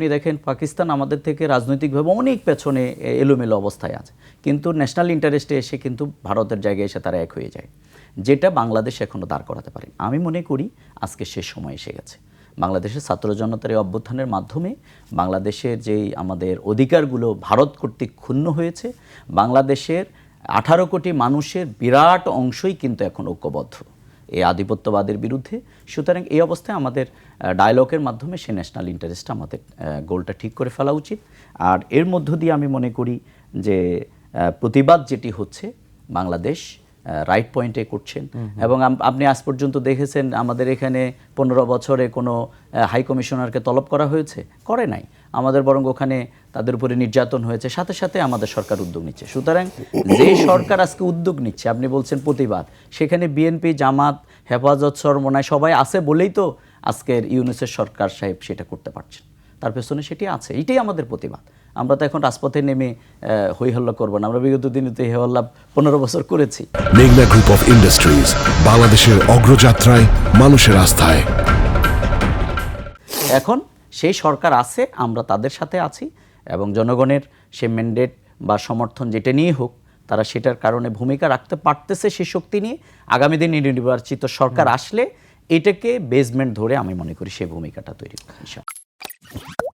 আপনি দেখেন পাকিস্তান আমাদের থেকে রাজনৈতিকভাবে অনেক পেছনে এলোমেলো অবস্থায় আছে। কিন্তু ন্যাশনাল ইন্টারেস্টে এসে কিন্তু ভারতের জায়গায় এসে তারা এক হয়ে যায়। যেটা বাংলাদেশ এখনও দাঁড় করাতে পারে আমি মনে করি আজকে শেষ সময় এসে গেছে। বাংলাদেশের ছাত্র জনতার এই অভ্যুত্থানের মাধ্যমে বাংলাদেশের যেই আমাদের অধিকারগুলো ভারত কর্তৃক ক্ষুণ্ণ হয়েছে, বাংলাদেশের আঠারো কোটি মানুষের বিরাট অংশই কিন্তু এখন ঐক্যবদ্ধ। এই আধিপত্যবাদের বিরুদ্ধে। সুতরাং এই অবস্থায় আমাদের ডায়লগের মাধ্যমে সে ন্যাশনাল ইন্টারেস্টটা আমাদের গোলটা ঠিক করে ফেলা উচিত। আর এর মধ্য দিয়ে আমি মনে করি যে প্রতিবাদ যেটি হচ্ছে বাংলাদেশ রাইট পয়েন্টে করছেন। এবং আপনি আজ পর্যন্ত দেখেছেন আমাদের এখানে পনেরো বছরে কোনো হাই কমিশনারকে তলব করা হয়েছে? করে নাই। আমাদের বরং ওখানে তাদের উপরে নির্যাতন হয়েছে সাথে সাথে আমাদের সরকার উদ্যোগ নিচ্ছে। সুতরাং যে সরকার আজকে উদ্যোগ নিচ্ছে আপনি বলছেন প্রতিবাদ সেখানে বিএনপি জামাত হেফাজত সরমনায় সবাই আছে বলেই তো আজকের ইউনুসের সরকার সাহেব সেটা করতে পারছেন। তার পেছনে সেটি আছে এটাই আমাদের প্রতিবাদ। আমরা তো এখন রাজপথে নেমে হই হল্লা করব না। আমরা বিগত দিনে তো এই হল্লা পনেরো বছর করেছি। মেঘনা গ্রুপ অফ ইন্ডাস্ট্রিজ বাংলাদেশের অগ্রযাত্রায় মানুষের আস্থায়। এখন সেই সরকার আছে আমরা তাদের সাথে আছি। এবং জনগণের সে ম্যান্ডেট বা সমর্থন যেটা নিয়ে হোক তারা সেটার কারণে ভূমিকা রাখতে পারতেছে সে শক্তি নিয়ে আগামী দিন নির্বাচিত সরকার আসলে এটাকে বেসমেন্ট ধরে আমি মনে করি সে ভূমিকাটা তৈরি ইনশাআল্লাহ।